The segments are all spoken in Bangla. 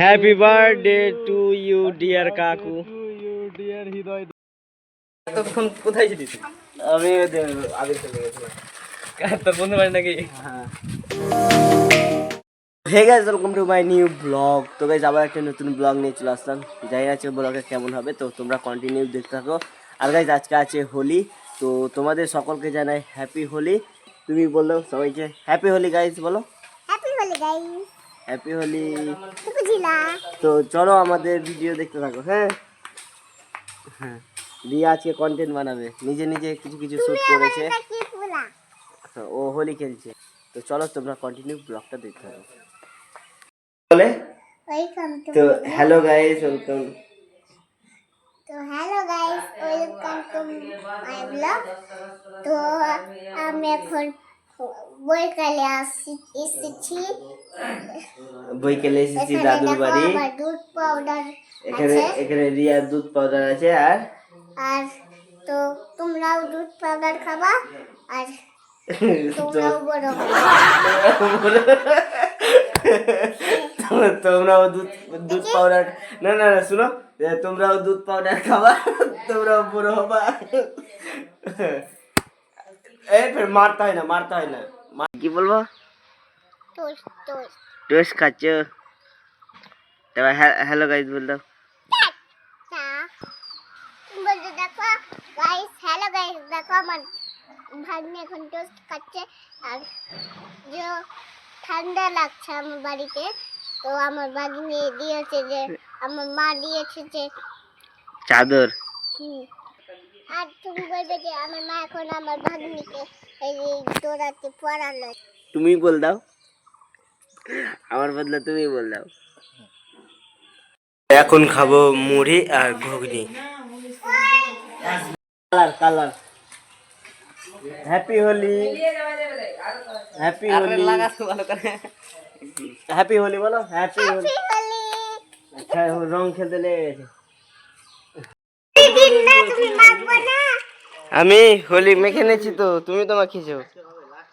Happy birthday to you dear কাকু কোথায় ছিলিস? আমি আগে চলে গেছিলাম। তোর বন্ধু বাড়ি নাকি? হ্যাঁ। Hey guys welcome to my new blog তো গাইজ আবার একটা নতুন ব্লগ নিয়ে চলে আসলাম। ব্লগে কেমন হবে তো তোমরা কন্টিনিউ দেখতে থাকো। আর গাইজ আজকে আছে হোলি তো তোমাদের সকলকে জানাই হ্যাপি হোলি। তুমি বলল সবাইকে হ্যাপি হোলি গাইজ বলো। Happy Holi guys happy Holi তো চলো আমাদের ভিডিও দেখতে থাকো হ্যাঁ? হ্যাঁ। দিয়ে আজকে কন্টেন্ট বানাবে। নিজে নিজে কিছু কিছু শুট করেছে। হ্যাঁ, ও হোলি খেলছে। তো চলো তোমরা কন্টিনিউ ব্লগটা দেখতে থাকো। বলে? তো হ্যালো গাইস ওয়েলকাম তো hello guys welcome to my blog তো আমি এখন আসছি এসেছি। বইকেলে এসেছি দাদুর বাড়ি। দুধ পাউডার এখানে এখানে রিয়ার দুধ পাউডার আছে আর? আর তো তোমরাও দুধ পাউডার খাবা আর বড়। তোমরাও দুধ দুধ পাউডার না না না শুনো তোমরাও দুধ পাউডার খাবা তোমরাও বড় হবা। এই ফের মারতে হয় না মারতে হয় না। মা- কি বলব? টোস্ট খাচ্ছ? তারপর হ্যালো গাইজ বল দাও দেখো গাইস হ্যালো গাইস দেখো আমার ভাগ্নে এখন টোস্ট খাচ্ছে। আর যে ঠান্ডা লাগছে আমার বাড়িতে তো আমার ভাগ্নে দিয়েছে যে আমার মা দিয়েছে যে চাদর। আর তুমি বলবে যে আমার মা এখন আমার ভাগ্নিকে তুমি বল দাও। আমার বদলে তুমি বল দাও। এখন খাব মুড়ি আর ঘুগনি। Colour colour. Happy Holi happy Holi happy Holi বলো হ্যাপি হোলি হলি আচ্ছা রং খেলতে লেগে গেছে। আমি হোলি মেখে নিয়েছি তো তুমি তো মাখিয়েছো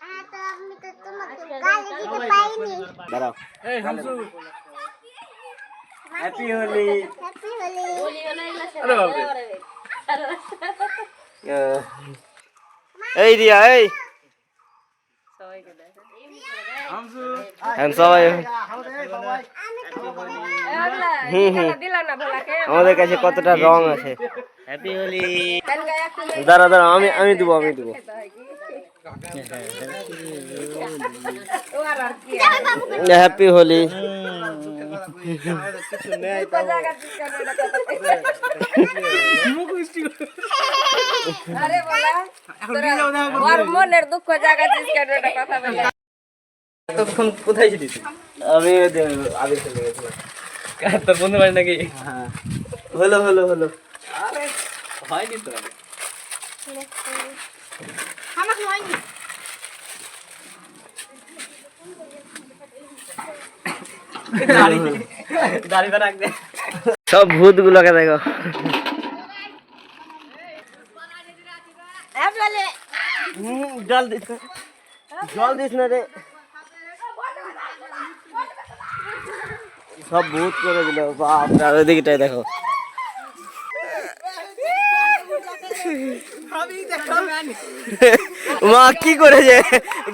হ্যাঁ তো আমি তো তোমাকে গালি দিতে পাইনি দাঁড়াও এই হ্যাপি হোলি হ্যাপি হোলি আরে বাবা আহ, এই রিয়া এই। হামসু। এখন সবাই। হুম হুম। আমাদের কাছে কতটা রং আছে। হ্যাপি হোলি দাঁড়া দাঁড়া আমি আমি দেবো আমি দেবো। হ্যাপি হোলি মনের দুঃখ জাগাচ্ছিস কথা বলে। তখন কোথায় ছিলিস? আমি আগে চলে গেছিলাম। তোর বন্ধু বাড়ি নাকি হ্যাঁ হলো হলো হলো হয়নি তো দাড়িটা রাখ দে সব ভূত গুলোকে দেখো হুম, জল দিস না। জল দিস না রে সব ভূত করে দিল বাপ রে, আর ওইদিকটাই দেখো মা কি করেছে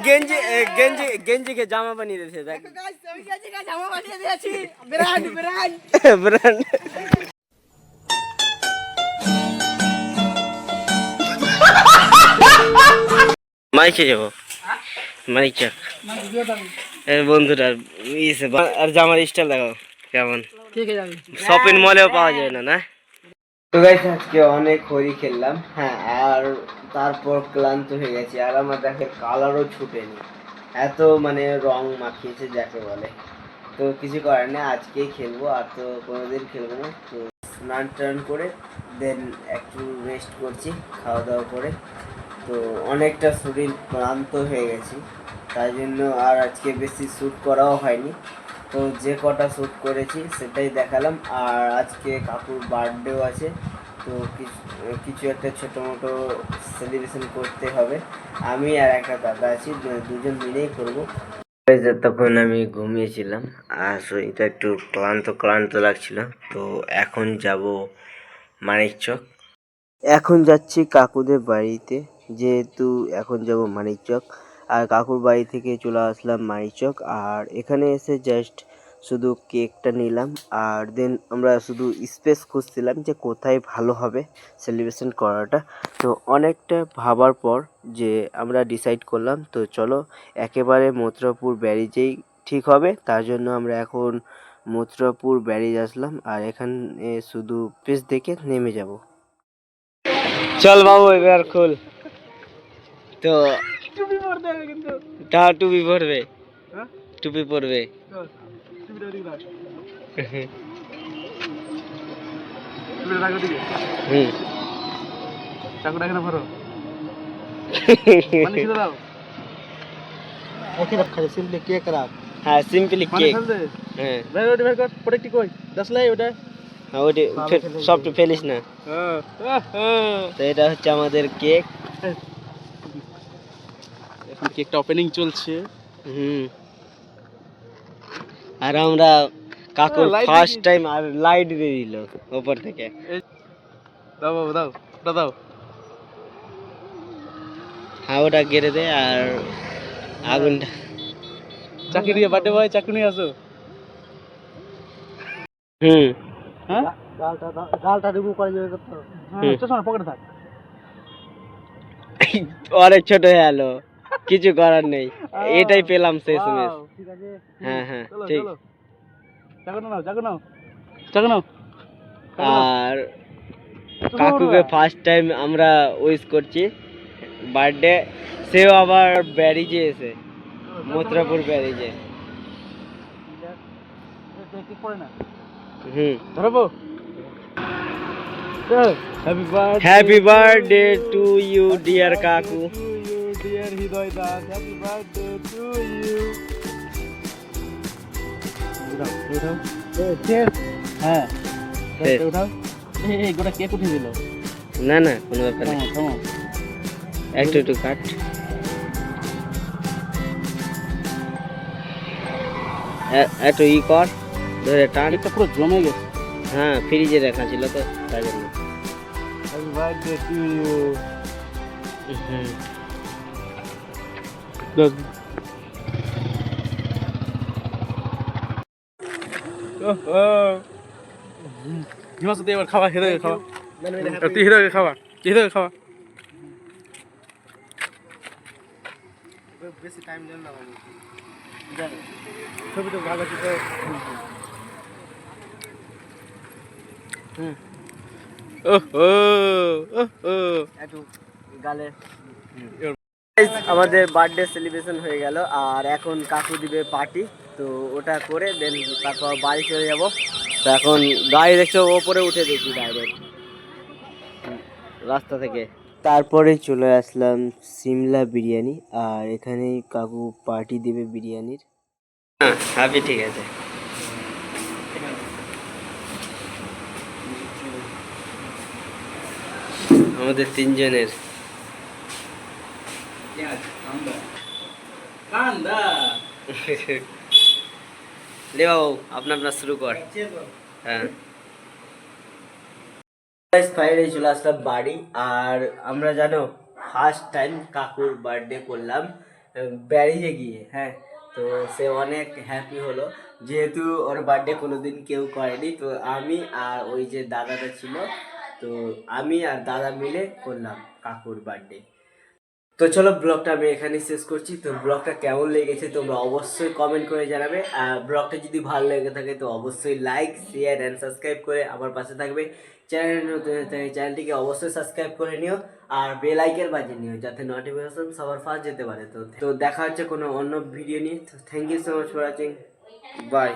গেঞ্জি এ, গেঞ্জি গেঞ্জিকে জামা বানিয়ে দিয়েছে দেখ ব্র্যান্ড মাইকে যাব মাইক চাক এই বন্ধুরা ইসে আর জামার স্টাইল দেখো কেমন? শপিং মলেও পাওয়া যায় না না? তো গাইস আজকে অনেক হোলি খেললাম হ্যাঁ আর তারপর ক্লান্ত হয়ে গেছি আর আমার দেখে কালারও ছুটেনি। এত মানে রং মাখিয়েছে যাকে বলে। তো কিছু করার নেই আজকেই খেলব আর তো কোনোদিন খেলব না। তো স্নান টান করে দেন একটু রেস্ট করছি খাওয়া দাওয়া করে। তো অনেকটা শরীর ক্লান্ত হয়ে গেছি। তাই জন্য আর আজকে বেশি শ্যুট করাও হয়নি। তো যে কটা শ্যুট করেছি সেটাই দেখালাম। আর আজকে কাকুর বার্থডেও আছে। তো কিছু কিছু একটা ছোটো মোটো সেলিব্রেশন করতে হবে। আমি আর একটা দাদা আছি দুজন মিলেই করব। তখন আমি ঘুমিয়েছিলাম। আর শরীরটা একটু ক্লান্ত ক্লান্ত লাগছিল। তো এখন যাব মানিকচক এখন যাচ্ছি কাকুদের বাড়িতে। যেহেতু এখন যাব মানিকচক আর কাকুর বাড়ি থেকে চলে আসলাম মানিকচক আর এখানে এসে জাস্ট শুধু কেকটা নিলাম, আর দেন আমরা শুধু স্পেস খুঁজছিলাম যে কোথায় ভালো হবে সেলিব্রেশন করাটা। তো অনেকটা ভাবার পর যে আমরা ডিসাইড করলাম, তো চলো একেবারে মথুরাপুর ব্যারিজেই ঠিক হবে, তার জন্য আমরা এখন মথুরাপুর ব্যারিজ আসলাম, আর এখানে শুধু পেস দেখে নেমে যাব। চল বাবু, এবার খোল। তো তা টুপি পরবে। টুপি পরবে। হুম। চাকুটা এখানে ভরো মানে ছিল দাও হ্যাঁ সিম্পলি মানে কেক ফেলতে হ্যাঁ। বের ওটা বের কর প্রোডাক্টটি কই? দাসলাই ওটা? হ্যাঁ ওটি সব তো ফেলিস না। তো এটা হচ্ছে আমাদের কেক কেকটা ওপেনিং চলছে। হুম। আর আমরা কাকুর ফার্স্ট টাইম আর লাইট দিয়ে দিল উপর থেকে। দাও বাবু দাও ওটা দাও। হ্যাঁ ওটা গেড়ে দে আর আগুনটা। চাকরি দিয়ে বার্থডে বয় চাকরি নিয়ে আসো। হুম। হ্যাঁ? গালটা রিমুভ করে যাবে তো। হ্যাঁ চশমা পকেটে থাক। অনেক ছোট হয়ে গেল কিছু করার নেই। এটাই পেলাম শেষ মেশ হ্যাঁ হ্যাঁ ঠিক। আর কাকুকে ফার্স্ট টাইম আমরা উইশ করছি। বার্থডে সেও আবার ব্যারিজে এসে মথুরাপুর ব্যারিজে হুম। ধরবো? বার্থডে টু ইউ ডিয়ার কাকু। Dear Hriday Das happy birthday to you উঠাও উঠাও হ্যাঁ। উঠাও। এই এই গোটা কেক উঠে দিল। না না কোনো ব্যাপার নেই। থামো একটু একটু কাট। এ- একটু ই কর ধরে টান। কেকটা পুরো জমে গেছে। হ্যাঁ ফ্রিজে রাখা ছিল তো তাই জন্য। হ্যাপি বার্থডে টু ইউ হুম। এবার খাওয়া হিরোকে খাওয়া তুই হিরোকে খাওয়া হিরোকে খাওয়া বেশি টাইম দেন না ছবি তো ভালো ও ও একটু গালে। আমাদের বার্থডে সেলিব্রেশন হয়ে গেল, আর এখন কাকু দিবে পার্টি তো ওটা করে দেন তারপর বাড়ি চলে যাব। তো এখন গাড়ি দেখছ, ওপরে উঠে দেখি ডাইরেক্ট রাস্তা থেকে। তারপরে চলে আসলাম সিমলা বিরিয়ানি, আর এখানে কাকু পার্টি দেবে বিরিয়ানির। হ্যাঁ হ্যাপি ঠিক আছে। আমাদের তিনজনের। পেঁয়াজ কান্দা কান্দা লে বাবু আপনার শুরু কর হ্যাঁ। ফাইনালি চলে আসলাম বাড়ি আর আমরা জানো ফার্স্ট টাইম কাকুর বার্থডে করলাম ব্যারিজে গিয়ে হ্যাঁ। তো সে অনেক হ্যাপি হলো যেহেতু ওর বার্থডে কোনোদিন কেউ করেনি তো আমি আর ওই যে দাদাটা ছিল তো আমি আর দাদা মিলে করলাম কাকুর বার্থডে তো চলো ব্লগটা আমি এখানে শেষ করছি। তো ব্লগটা কেমন লেগেছে তোমরা অবশ্যই কমেন্ট করে জানাবে। আর ব্লগটা যদি ভালো লেগে থাকে তো অবশ্যই লাইক শেয়ার অ্যান্ড সাবস্ক্রাইব করে আমার পাশে থাকবে। চ্যানেল চ্যানেলটিকে অবশ্যই সাবস্ক্রাইব করে নিও। আর বেল আইকন বাজিয়ে নিও যাতে নোটিফিকেশন সবার ফার্স্ট যেতে পারে। তো তো দেখা হচ্ছে কোনো অন্য ভিডিও নিয়ে। Thank you so much for watching bye